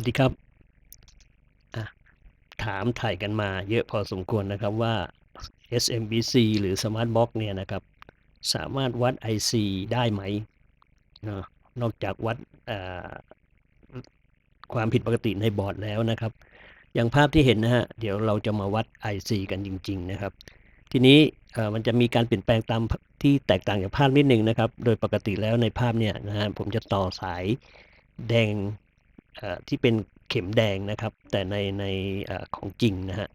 วัสดีครับ ถามถ่ายกันมาเยอะพอสมควรนะครับว่า SMBC หรือ Smart Box เนี่ยนะครับ สามารถวัด IC ได้ไหม นอกจากวัดความผิดปกติในบอร์ดแล้วนะครับ อย่างภาพที่เห็นนะฮะ เดี๋ยวเราจะมาวัด IC กันจริง ๆ นะครับ ทีนี้มันจะมีการเปลี่ยนแปลงตามที่แตกต่างจากภาพนิดนึงนะครับ โดยปกติแล้วในภาพเนี่ยนะฮะผมจะต่อสายแดง ที่เป็นเข็มแดงนะครับ แต่ในในอของจริงนะฮะ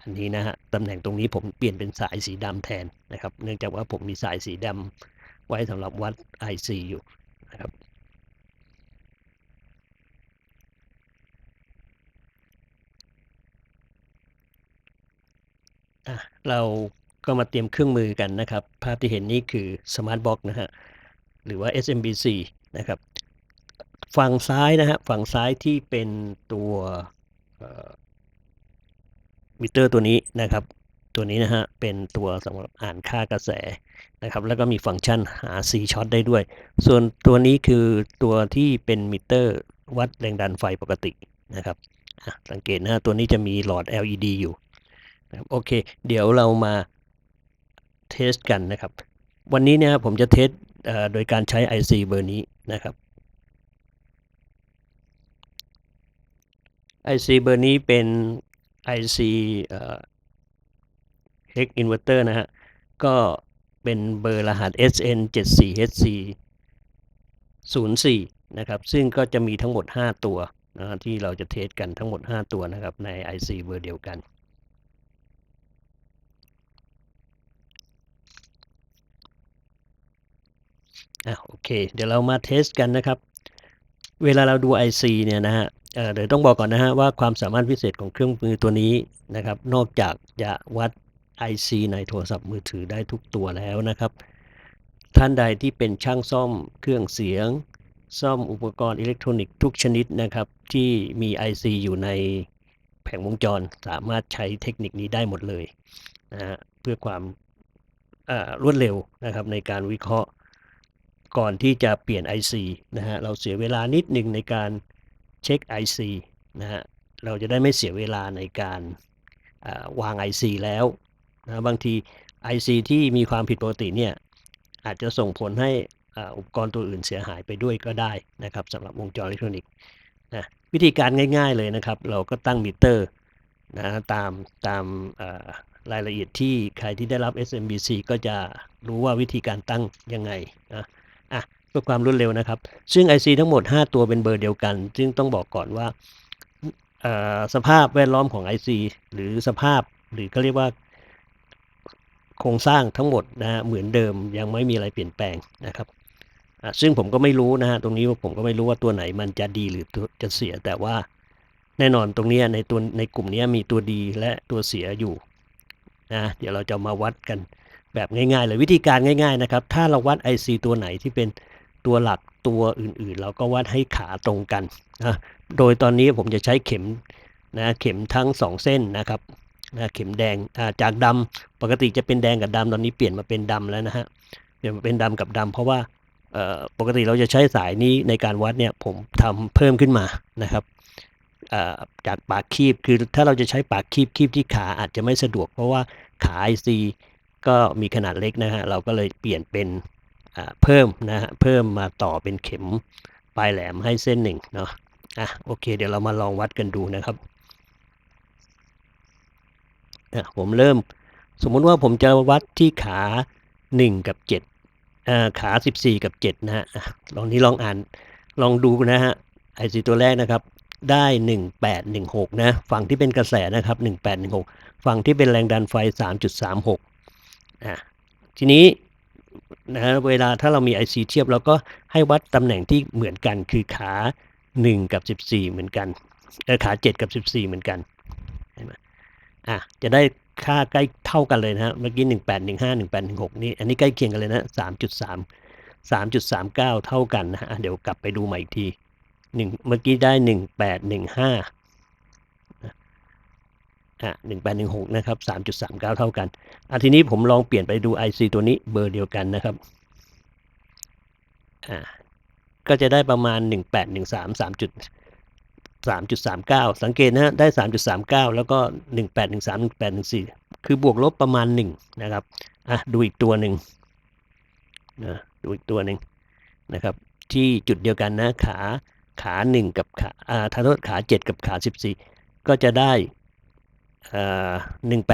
อันนี้นะฮะตำแหน่งตรงนี้ผมเปลี่ยนเป็นสายสีดำแทนนะครับ เนื่องจากว่าผมมีสายสีดำไว้สำหรับวัด IC อยู่นะครับเราก็มาเตรียมเครื่องมือกันนะครับ ภาพที่เห็นนี่คือ Smart Box นะฮะ หรือว่า SMBC นะครับ ฝั่งซ้ายนะฮะฝั่งซ้ายที่เป็นตัวมิเตอร์ตัวนี้นะครับ ตัวนี้นะฮะเป็นตัวสำหรับอ่านค่ากระแสนะครับ แล้วก็มีฟังก์ชันหา C ช็อตได้ด้วย ส่วนตัวนี้คือตัวที่เป็นมิเตอร์วัดแรงดันไฟปกตินะครับสังเกตนะฮะตัวนี้จะมีหลอด LED อยู่นะครับโอเค เดี๋ยวเรามาเทสกันนะครับ วันนี้เนี่ยผมจะเทสโดยการใช้ IC เบอร์นี้นะครับ IC เบอร์นี้เป็น IC เอ่อ Hex Inverter นะฮะ ก็เป็นเบอร์รหัส SN 7 4 HC 04 นะครับ ซึ่งก็จะมีทั้งหมด 5 ตัวนะฮะที่เราจะเทสกันทั้งหมด 5 ตัวนะครับ ใน IC เบอร์เดียวกันอะโอเค เดี๋ยวเรามาเทสกันนะครับ เวลาเราดู IC เนี่ยนะฮะ เดี๋ยวต้องบอกก่อนนะฮะว่าความสามารถพิเศษของเครื่องมือตัวนี้นะครับ นอกจากจะวัด IC ในโทรศัพท์มือถือได้ทุกตัวแล้วนะครับ ท่านใดที่เป็นช่างซ่อมเครื่องเสียง ซ่อมอุปกรณ์อิเล็กทรอนิกส์ทุกชนิดนะครับ ที่มี IC อยู่ในแผงวงจรสามารถใช้เทคนิคนี้ได้หมดเลยนะฮะเพื่อความรวดเร็วนะครับในการวิเคราะห์ก่อนที่จะเปลี่ยน IC นะฮะเราเสียเวลานิดหนึ่งในการ เช็ค IC นะฮะเราจะได้ไม่เสียเวลาในการาวาง IC แล้วนะบางที IC ที่มีความผิดปกติเนี่ยอาจจะส่งผลให้อุปกรณ์ตัวอื่นเสียหายไปด้วยก็ได้นะครับสำหรับวงจรอิเล็กทรอนิกส์นะวิธีการง่ายๆเลยนะครับ เราก็ตั้งมิเตอร์นะตามตามารายละเอียดที่ใครที่ได้รับ SMBC ก็จะรู้ว่าวิธีการตั้งยังไงนะอะ พื่อความรวดเร็วนะครับ ซึ่ง IC ทั้งหมด 5 ตัวเป็นเบอร์เดียวกัน ซึ่งต้องบอกก่อนว่าสภาพแวดล้อมของ IC หรือสภาพหรือก็เรียกว่าโครงสร้างทั้งหมดนะฮะเหมือนเดิมยังไม่มีอะไรเปลี่ยนแปลงนะครับซึ่งผมก็ไม่รู้นะฮะตรงนี้ผมก็ไม่รู้ว่าตัวไหนมันจะดีหรือจะเสียแต่ว่าแน่นอนตรงนี้ในตัวในกลุ่มนี้มีตัวดีและตัวเสียอยู่นะเดี๋ยวเราจะมาวัดกันแบบง่ายๆเลยวิธีการง่าย ๆนะครับ ถ้าเราวัด IC ตัวไหนที่เป็น ตัวหลักตัวอื่นๆ เราก็วัดให้ขาตรงกันนะโดยตอนนี้ผมจะใช้เข็มนะเข็มทั้ง 2 เส้นนะครับนะเข็มแดงาจากดำปกติจะเป็นแดงกับดำตอนนี้เปลี่ยนมาเป็นดำแล้วนะฮะเปลี่ยนมาเป็นดำกับดำเพราะว่าปกติเราจะใช้สายนี้ในการวัดเนี่ยผมทำเพิ่มขึ้นมานะครับจากปากคีบคือถ้าเราจะใช้ปากคีบคีบที่ขาอาจจะไม่สะดวก เพราะว่าขา IC ก็มีขนาดเล็กนะฮะเราก็เลยเปลี่ยนเป็น เพิ่มนะฮะเพิ่มมาต่อเป็นเข็มปลายแหลมให้เส้นหนึ่งเนาะอะโอเค เดี๋ยวเรามาลองวัดกันดูนะครับอะผมเริ่มสมมุติว่าผมจะวัดที่ขา 1 กับ7อ่าขา 14 กับ7นะฮะอะลองนี้ลองอ่านลองดูนะฮะไอซีตัวแรกนะครับได้ 1816 นะ ฝั่งที่เป็นกระแสนะครับ 1816 ฝั่งที่เป็นแรงดันไฟ 3.36อะทีนี้ นะฮะเวลาถ้าเรามี IC เทียบเราก็ให้วัดตำแหน่งที่เหมือนกันคือขา 1 กับ 14 เหมือนกันเออขา 7 กับ 14 เหมือนกันเห็นไหมอะจะได้ค่าใกล้เท่ากันเลยนะฮะเมื่อกี้ 1815 1816 นี่อันนี้ใกล้เคียงกันเลยนะ 3.3 3.39 เท่ากันนะฮะเดี๋ยวกลับไปดูใหม่อีกทีหนึ่งเมื่อกี้ได้ 1815 อะหนึ่งแปดหนึ่งหกนะครับสามจุดสามเก้าเท่ากันอะทีนี้ผมลองเปลี่ยนไปดู IC ตัวนี้เบอร์เดียวกันนะครับอ่าก็จะได้ประมาณหนึ่งแปดหนึ่งสามสามจุด3.39สังเกตนะฮะได้3.39แล้วก็1813 1814คือบวกลบประมาณ1นะครับอะดูอีกตัวหนึ่งนะดูอีกตัวหนึ่งนะครับ ที่จุดเดียวกันนะขาขา1กับขาอ่าทานโทษขา7กับขา14ก็จะได้ อ่า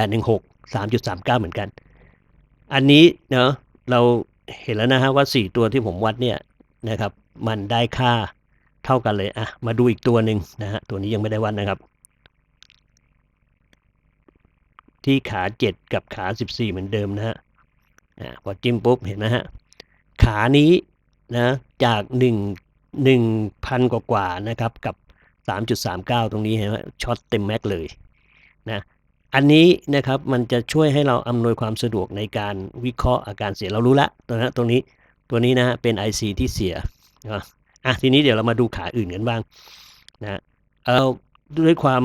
1816 3.39เก้าเหมือนกัน อันนี้เนาะเราเห็นแล้วนะฮะว่า4ตัวที่ผมวัดเนี่ยนะครับ มันได้ค่าเท่ากันเลยอะมาดูอีกตัวหนึ่งนะฮะตัวนี้ยังไม่ได้วัดนะครับ ที่ขา7กับขา14เหมือนเดิมนะฮะอ่าพอจิ้มปุ๊บเห็นไหมฮะขานี้นะจาก1 1,000กว่ากว่าๆนะครับกับ 3.39 ตรงนี้เห็นไหมช็อตเต็มแม็กเลย นะอันนี้นะครับมันจะช่วยให้เราอำนวยความสะดวกในการวิเคราะห์อาการเสียเรารู้ล้วตัวนะตรงนี้ตัวนี้นะฮะเป็น IC ที่เสียนะอะทีนี้เดี๋ยวเรามาดูขาอื่นกันบ้างนะเอาด้วยความ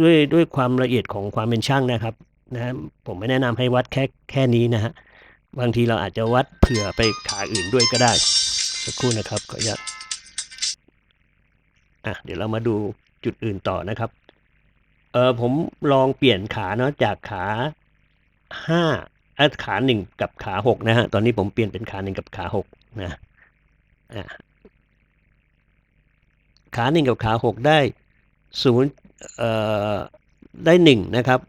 ด้วยด้วยความละเอียดของความเป็นช่างนะครับนะผมไม่แนะนำให้วัดแค่แค่นี้นะฮะบางทีเราอาจจะวัดเผื่อไปขาอื่นด้วยก็ได้สักครู่นะครับขออนุญาตอะเดี๋ยวเรามาดูจุดอื่นต่อนะครับ เออผมลองเปลี่ยนขาเนาะจากขาห้าอขาหนึ่งกับขาหกนะฮะ ตอนนี้ผมเปลี่ยนเป็นขาหนึ่งกับขาหกนะอะขาหนึ่งกับขาหกได้ศูนย์เอ่อได้หนึ่งนะครับ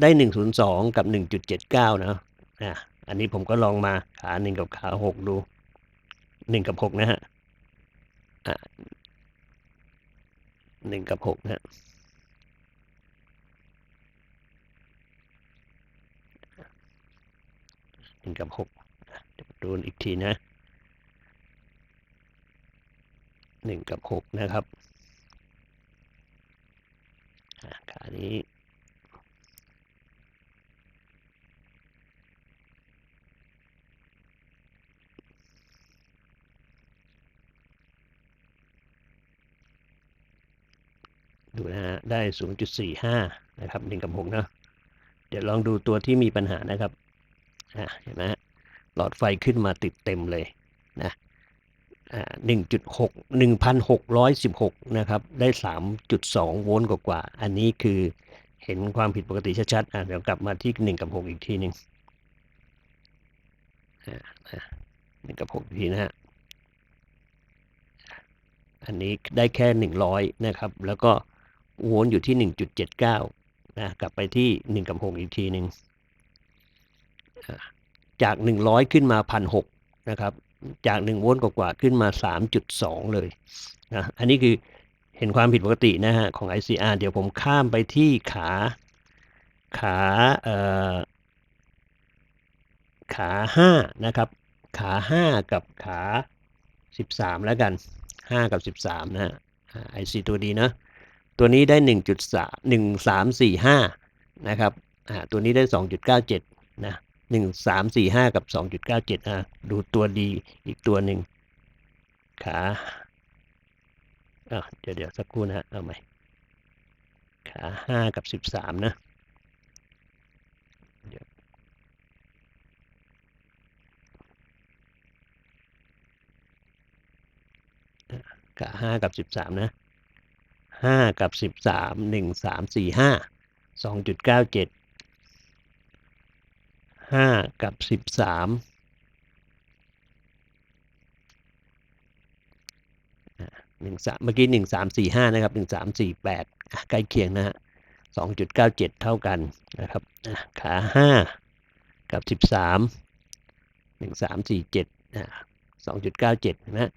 ได้หนึ่งศูนย์สองกับหนึ่งจุดเจ็ดเก้านะอะอันนี้ผมก็ลองมาขาหนึ่งกับขาหกดูหนึ่งกับหกนะฮะอะหนึ่งกับหกนะฮะ หนึ่งกับหกเดี๋ยวดูอีกทีนะหนึ่งกับหกนะครับอะขานี้ดูนะฮะได้ 0.45 นะครับหนึ่งกับหกนะเดี๋ยวลองดูตัวที่มีปัญหานะครับ อะเห็นไหมฮะหลอดไฟขึ้นมาติดเต็มเลยนะอ่าหนึ่งจุดหกหนึ่งพันหกร้อยสิบหกนะครับ ได้สามจุดสองโวลต์กว่าๆอันนี้คือเห็นความผิดปกติชัดๆอะเดี๋ยวกลับมาที่หนึ่งกับหกอีกทีหนึ่งอ่าหนึ่งกับหกทีนะฮะ อันนี้ได้แค่หนึ่งร้อยนะครับ แล้วก็โวลต์อยู่ที่หนึ่งจุดเจ็ดเก้านะ กลับไปที่หนึ่งกับหกอีกทีหนึ่ง จาก 100 ขึ้นมา1,600นะครับ จาก 1 โวลต์กว่าๆขึ้นมา 3.2 เลยนะอันนี้คือเห็นความผิดปกตินะฮะของ ICR เดี๋ยวผมข้ามไปที่ขาขาเอ่อขา5นะครับ ขา 5 กับขา 13 แล้วกัน 5 กับ 13 นะฮะอ่า IC ตัวดีนะ ตัวนี้ได้ 1.3 1345 นะครับอ่าตัวนี้ได้ 2.97 นะ หนึ่งสามสี่ห้ากับสองจุดเก้าเจ็ดอะดูตัวดีอีกตัวหนึ่งขาอะเดี๋ยวเดี๋ยวสักครู่นะฮะเอาใหม่ขาห้ากับสิบสามนะเดี๋ยวขาห้ากับสิบสามนะห้ากับสิบสามหนึ่งสามสี่ห้าสองจุดเก้าเจ็ด ห้ากับสิบสามหนึ่งสามเมื่อกี้หนึ่งสามสี่ห้านะครับหนึ่งสามสี่แปดใกล้เคียงนะฮะสองจุดเก้าเจ็ดเท่ากันนะครับขาห้ากับสิบสามหนึ่งสามสี่เจ็ดสองจุดเก้าเจ็ดนะ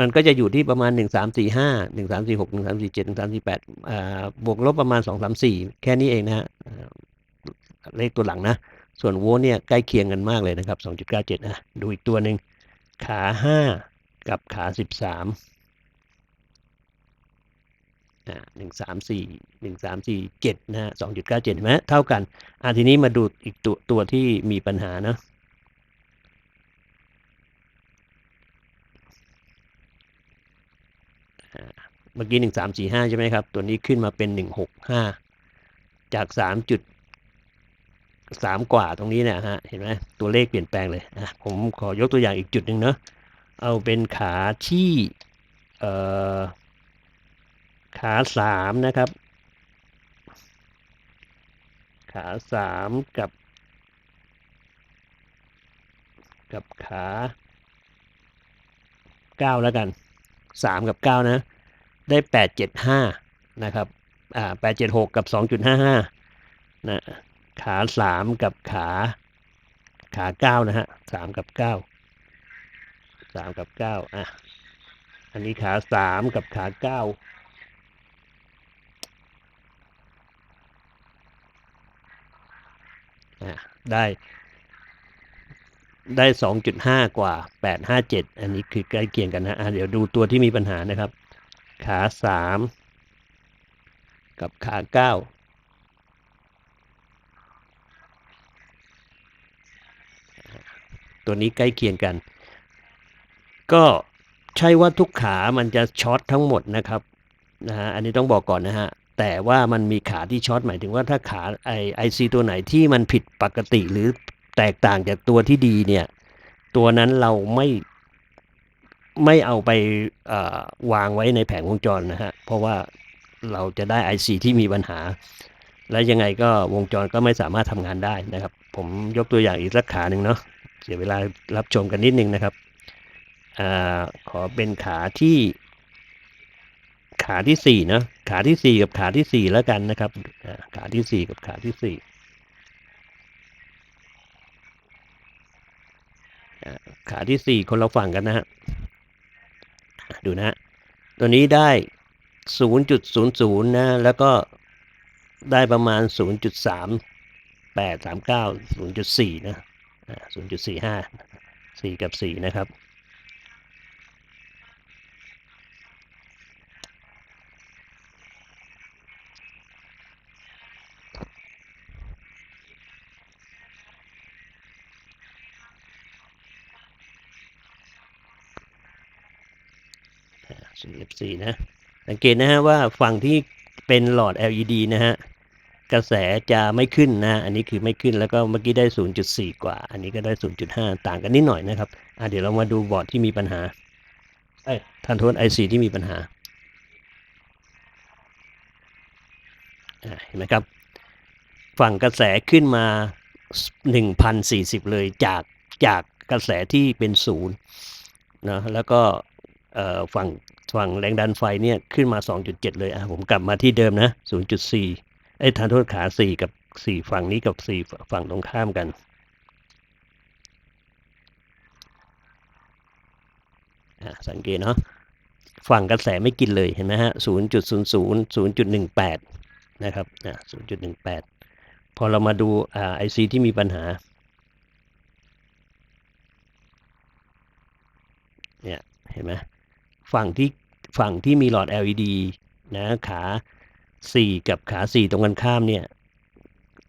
มันก็จะอยู่ที่ประมาณหนึ่งสามสี่ห้าหนึ่งสามสี่หกหนึ่งสามสี่เจ็ดหนึ่งสามสี่แปดบวกลบประมาณสองสามสี่แค่นี้เองนะฮะเลขตัวหลังนะ ส่วนโวลต์เนี่ยใกล้เคียงกันมากเลยนะครับ 2.97นะดูอีกตัวหนึ่งขา 5 กับขา 13อ่า1 3 4 1 3 4 7นะฮะ2.97เห็นไหมเท่ากันอ่าทีนี้มาดูอีกตัวตัวที่มีปัญหานะเมื่อกี้1 3 4 5ใช่ไหมครับ ตัวนี้ขึ้นมาเป็น165จาก3จุด สามกว่าตรงนี้เนี่ยฮะ เห็นไหมตัวเลขเปลี่ยนแปลงเลยอะผมขอยกตัวอย่างอีกจุดหนึ่งเนาะเอาเป็นขาที่เอ่อขาสามนะครับ ขาสามกับ กับขาเก้าแล้วกันสามกับเก้านะ ได้แปดเจ็ดห้านะครับ อ่าแปดเจ็ดหกกับสองจุดห้าห้านะ ขาสามกับขาขาเก้านะฮะสามกับเก้าสามกับเก้าอะ อันนี้ขาสามกับขาเก้าอะได้ได้สองจุดห้ากว่าแปดห้าเจ็ดอันนี้คือใกล้เคียงกันนะะเดี๋ยวดูตัวที่มีปัญหานะครับ ขาสามกับขาเก้า ตัวนี้ใกล้เคียงกัน ก็ใช่ว่าทุกขามันจะช็อตทั้งหมดนะครับนะฮะอันนี้ต้องบอกก่อนนะฮะแต่ว่ามันมีขาที่ช็อตหมายถึงว่าถ้าขาไอไอซีตัวไหนที่มันผิดปกติหรือแตกต่างจากตัวที่ดีเนี่ย ตัวนั้นเราไม่ไม่เอาไปวางไว้ในแผงวงจรนะฮะเพราะว่าเราจะได้ IC ที่มีปัญหา และยังไงก็วงจรก็ไม่สามารถทำงานได้นะครับ ผมยกตัวอย่างอีกสักขาหนึ่งเนาะ เสียเวลารับชมกันนิดนึงนะครับอขอเป็นขาที่ ขาที่สี่เนาะขาที่สี่กับขาที่สี่แล้วกันนะครับขาที่สี่กับขาที่สี่ขาที่สี่คนเราฝั่งกันนะฮะอะดูนะฮะตัวนี้ได้ศูนย์จุดศูนย์ศูนย์นะ แล้วก็ได้ประมาณศูนย์จุดสามแปดสามเก้าศูนย์จุดสี่นะ ศูนย์จุดสี่ห้าสี่กับสี่นะครับ CFC นะ สังเกตนะฮะว่าฝั่งที่เป็นหลอด LED นะฮะ กระแสจะไม่ขึ้นนะอันนี้คือไม่ขึ้นแล้วก็เมื่อกี้ได้ 0.4 กว่า อันนี้ก็ได้ 0.5 ต่างกันนิดหน่อยนะครับอะเดี๋ยวเรามาดูบอร์ดที่มีปัญหาเอ้ทันโทษ IC ที่มีปัญหาเห็นไหมครับ ฝั่งกระแสขึ้นมา 1,040 เลยจากจากกระแสที่เป็นศูนย์นะแล้วก็ฝั่งฝั่งแรงดันไฟเนี่ยขึ้นมา 2.7 เลยอะผมกลับมาที่เดิมนะ 0.4 ไอ้ทานโทษขา4กับ4ฝั่งนี้กับ4ฝั่งตรงข้ามกันอะสังเกตเนาะฝั่งกระแสไม่กินเลยเห็นไหมฮะ0.00 0.18นะครับอะ0.18พอเรามาดูอ่า IC ที่มีปัญหาเนี่ยเห็นไหมฝั่งที่ฝั่งที่มีหลอด LED นะขา 4กับขา4ตรงกันข้ามเนี่ย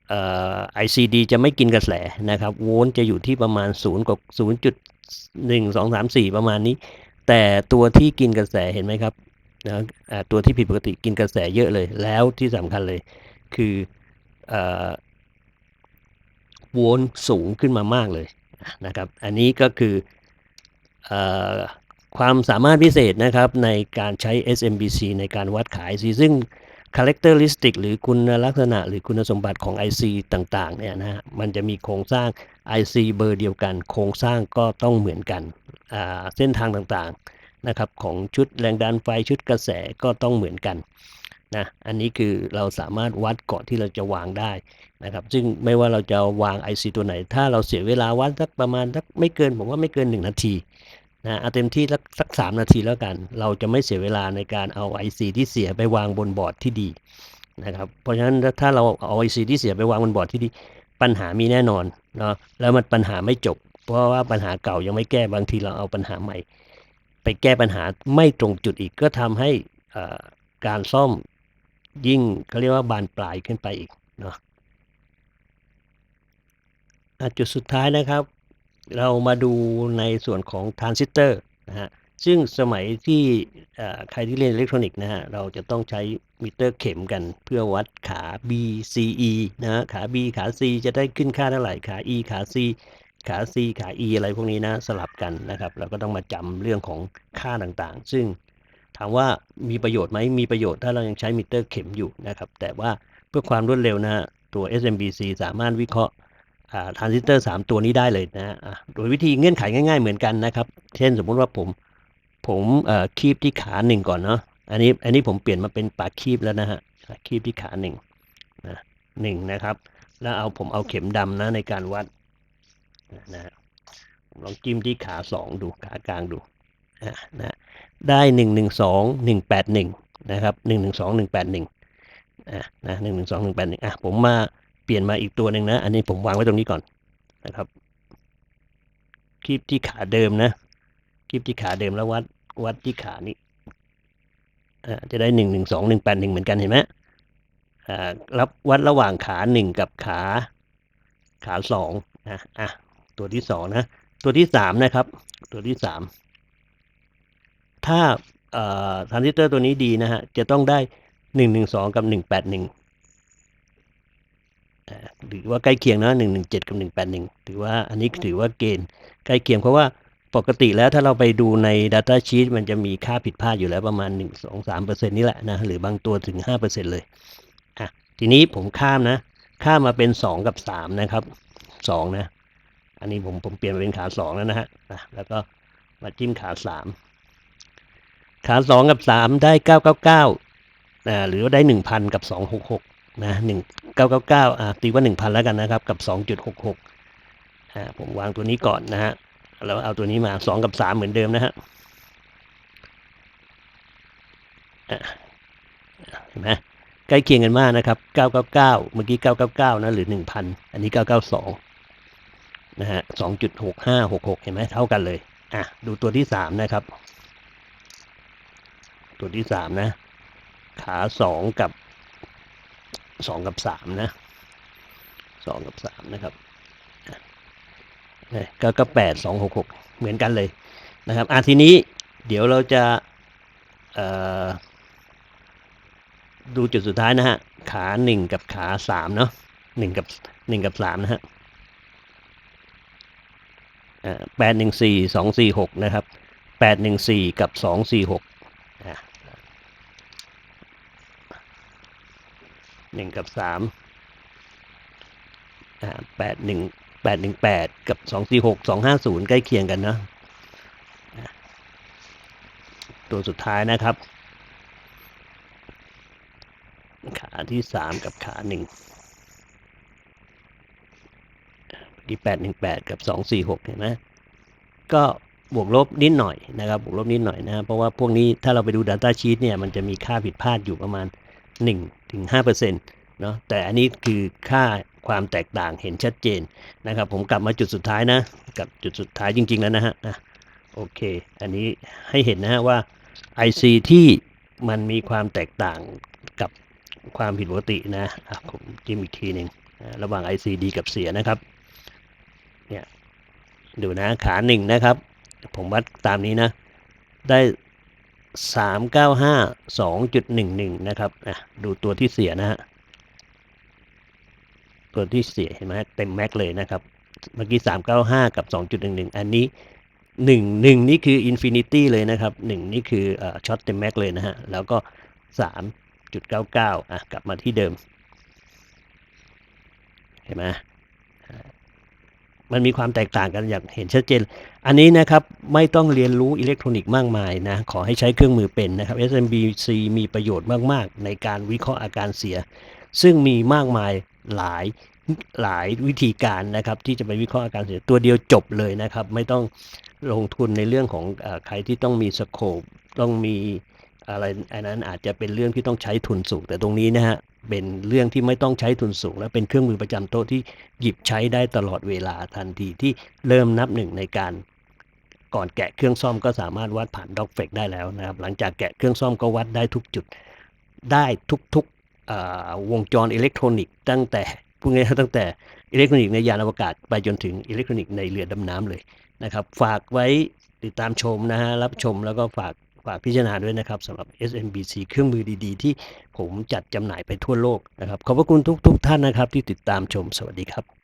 เอ่อ ICD จะไม่กินกระแสนะครับ โวลต์จะอยู่ที่ประมาณ0กับ0.1 2 3 4ประมาณนี้ แต่ตัวที่กินกระแสเห็นไหมครับนะตัวที่ผิดปกติกินกระแสเยอะเลย แล้วที่สำคัญเลยคืออโวลต์สูงขึ้นมามากเลยนะครับ อันนี้ก็คืออความสามารถพิเศษนะครับในการใช้ SMBC ในการวัดขาย IC ซึ่ง characteristic หรือคุณลักษณะ หรือคุณสมบัติของ IC ต่างๆเนี่ยนะฮะมันจะมีโครงสร้าง IC เบอร์เดียวกัน โครงสร้างก็ต้องเหมือนกันเส้นทางต่างๆนะครับของชุดแรงดันไฟชุดกระแสก็ต้องเหมือนกันนะอันนี้คือเราสามารถวัดก่อนที่เราจะวางได้นะครับซึ่งไม่ว่าเราจะวาง IC ตัวไหน ถ้าเราเสียเวลาวัดสักประมาณสักไม่เกินผมว่าไม่เกิน 1 นาที นะเอาเต็มที่สักสามนาทีแล้วกัน เราจะไม่เสียเวลาในการเอา IC ที่เสียไปวางบนบอร์ดที่ดีนะครับ เพราะฉะนั้นถ้าเราเอา IC ที่เสียไปวางบนบอร์ดที่ดี ปัญหามีแน่นอนเนาะแล้วมันปัญหาไม่จบ เพราะว่าปัญหาเก่ายังไม่แก้บางทีเราเอาปัญหาใหม่ ไปแก้ปัญหาไม่ตรงจุดอีกก็ทำให้การซ่อมยิ่งเขาเรียกว่าบานปลายขึ้นไปอีกเนาะจุดสุดท้ายนะครับ เรามาดูในส่วนของทรานซิสเตอร์นะฮะซึ่งสมัยที่ใครที่เรียนอิเล็กทรอนิกส์นะฮะเราจะต้องใช้มิเตอร์เข็มกัน เพื่อวัดขา B C E นะฮะขา B ขา C จะได้ขึ้นค่าเท่าไหร่ขา E ขา C ขา C ขา E อะไรพวกนี้นะสลับกันนะครับ เราก็ต้องมาจำเรื่องของค่าต่างๆ ซึ่งถามว่ามีประโยชน์ไหมมีประโยชน์ถ้าเรายังใช้มิเตอร์เข็มอยู่นะครับ แต่ว่าเพื่อความรวดเร็วนะฮะตัว SMBC สามารถวิเคราะห์ ทรานซิสเตอร์3ตัวนี้ได้เลยนะฮะโดยวิธีเงื่อนไขง่าย ๆ เหมือนกันนะครับ เช่นสมมุติว่าผมผมเอ่อคีบที่ขาหนึ่งก่อนเนาะอันนี้อันนี้ผมเปลี่ยนมาเป็นปากคีบแล้วนะฮะคีบที่ขาหนึ่งนะหนึ่งนะครับ แล้วเอาผมเอาเข็มดำนะในการวัดนะลองจิ้มที่ขาสองดูขากลางดูอะนะได้หนึ่งหนึ่งสองหนึ่งแปดหนึ่งนะครับหนึ่งหนึ่งสองหนึ่งแปดหนึ่งอะนะหนึ่งหนึ่งสองหนึ่งแปดหนึ่งอะผมมา เปลี่ยนมาอีกตัวหนึ่งนะ อันนี้ผมวางไว้ตรงนี้ก่อนนะครับ คลิปที่ขาเดิมนะ คลิปที่ขาเดิมแล้ววัดวัดที่ขานี้อ่จะได้หนึ่งหนึ่งสองหนึ่งแปดหนึ่งเหมือนกันเห็นไหมอ่ารับวัดระหว่างขาหนึ่งกับขาขาสองนะอะตัวที่สองนะ ตัวที่สามนะครับ ตัวที่สามถ้าทรานซิสเตอร์ตัวนี้ดีนะฮะ จะต้องได้หนึ่งหนึ่งสองกับหนึ่งแปดหนึ่ง หรือว่าใกล้เคียงนะหนึ่งหนึ่งเจ็ดกับหนึ่งแปดหนึ่งถือว่าอันนี้ถือว่าเกณฑ์ใกล้เคียงเพราะว่าปกติแล้วถ้าเราไปดูใน Data Sheet มันจะมีค่าผิดพลาดอยู่แล้วประมาณ 1 2 3เปอร์เซ็นต์นี่แหละนะหรือบางตัวถึง5เปอร์เซ็นต์เลยอะทีนี้ผมข้ามนะ ข้ามมาเป็น 2 กับ 3 นะครับ2นะอันนี้ผมผมเปลี่ยนมาเป็นขา 2 แล้วนะฮะอะแล้วก็มาจิ้มขา 3 ขา 2 กับ 3 ได้ 999อ่าหรือว่าได้ 1,000 กับ 266 นะ1 999อ่าตีว่า1,000แล้วกันนะครับ กับ2.66อ่าผมวางตัวนี้ก่อนนะฮะแล้วเอาตัวนี้มาสองกับสามเหมือนเดิมนะฮะเห็นไหมใกล้เคียงกันมากนะครับเก้าเก้าเก้าเมื่อกี้เก้าเก้าเก้านะ หรือหนึ่งพันอันนี้เก้าเก้าสองนะฮะสองจุดหกห้าหกหกเห็นไหมเท่ากันเลย อะ ดูตัวที่สามนะครับ ตัวที่สามนะ ขาสองกับ สองกับสามนะสองกับสามนะครับก็ก็แปดสองหกหกเหมือนกันเลยนะครับอะทีนี้เดี๋ยวเราจะดูจุดสุดท้ายนะฮะ ขาหนึ่งกับขาสามเนาะหนึ่งกับหนึ่งกับสามนะฮะแปดหนึ่งสี่สองสี่หกนะครับแปดหนึ่งสี่กับสองสี่หก หนึ่งกับสามแปดหนึ่งแปดหนึ่งแปดกับสองสี่หกสองห้าศูนย์ใกล้เคียงกันนะ ตัวสุดท้ายนะครับ ขาที่สามกับขาหนึ่งที่แปดหนึ่งแปดกับสองสี่หกเห็นไหมก็บวกลบนิดหน่อยนะครับ บวกลบนิดหน่อยนะ เพราะว่าพวกนี้ถ้าเราไปดู Data Sheet เนี่ย มันจะมีค่าผิดพลาดอยู่ประมาณ 1-5%ถึงเนาะแต่อันนี้คือค่าความแตกต่างเห็นชัดเจนนะครับ ผมกลับมาจุดสุดท้ายนะ กับจุดสุดท้ายจริง ๆ แล้วนะฮะอะโอเค อันนี้ให้เห็นนะฮะว่า IC ที่มันมีความแตกต่างกับความผิดปกตินะะผมจิ้มอีกทีหนึ่งระหว่าง IC ดีกับเสียนะครับเนี่ยดูนะขาหนึ่งนะครับ ผมวัดตามนี้นะ ได้ 395 2.11 นะครับอะดูตัวที่เสียนะฮะ ตัวที่เสียเห็นไหมเต็มแม็กเลยนะครับ เมื่อกี้สามเก้าห้ากับสองจุดหนึ่งหนึ่งอันนี้หนึ่งหนึ่งนี่คืออินฟินิตี้เลยนะครับหนึ่งนี่คือช็อตเต็มแม็กเลยนะฮะ แล้วก็สามจุดเก้าเก้าอะ กลับมาที่เดิม เห็นไหม มันมีความแตกต่างกันอย่างเห็นชัดเจน อันนี้นะครับไม่ต้องเรียนรู้อิเล็กทรอนิกส์มากมายนะขอให้ใช้เครื่องมือเป็นนะครับ SMBC มีประโยชน์มากๆ ในการวิเคราะห์อาการเสีย ซึ่งมีมากมายหลายหลายวิธีการนะครับ ที่จะไปวิเคราะห์อาการเสียตัวเดียวจบเลยนะครับ ไม่ต้องลงทุนในเรื่องของอใครที่ต้องมีสโคปต้องมีอะไรอันนั้นอาจจะเป็นเรื่องที่ต้องใช้ทุนสูงแต่ตรงนี้นะฮะ เป็นเรื่องที่ไม่ต้องใช้ทุนสูง และเป็นเครื่องมือประจำโต๊ะที่หยิบใช้ได้ตลอดเวลาทันทีที่เริ่มนับหนึ่งในการก่อนแกะเครื่องซ่อมก็สามารถวัดผ่านด็อกเฟกได้แล้วนะครับ หลังจากแกะเครื่องซ่อมก็วัดได้ทุกจุดได้ทุกๆวงจรอิเล็กทรอนิกส์ตั้งแต่พวกนี้ตั้งแต่อิเล็กทรอนิกส์ในยานอวกาศไปจนถึงอิเล็กทรอนิกส์ในเรือดำน้ำเลยนะครับ ฝากไว้ติดตามชมนะฮะรับชมแล้วก็ฝาก ฝากพิจารณาด้วยนะครับสำหรับ SMBC เครื่องมือดีๆ ที่ผมจัดจำหน่ายไปทั่วโลกนะครับ ขอบพระคุณทุกๆทท่านนะครับที่ติดตามชมสวัสดีครับ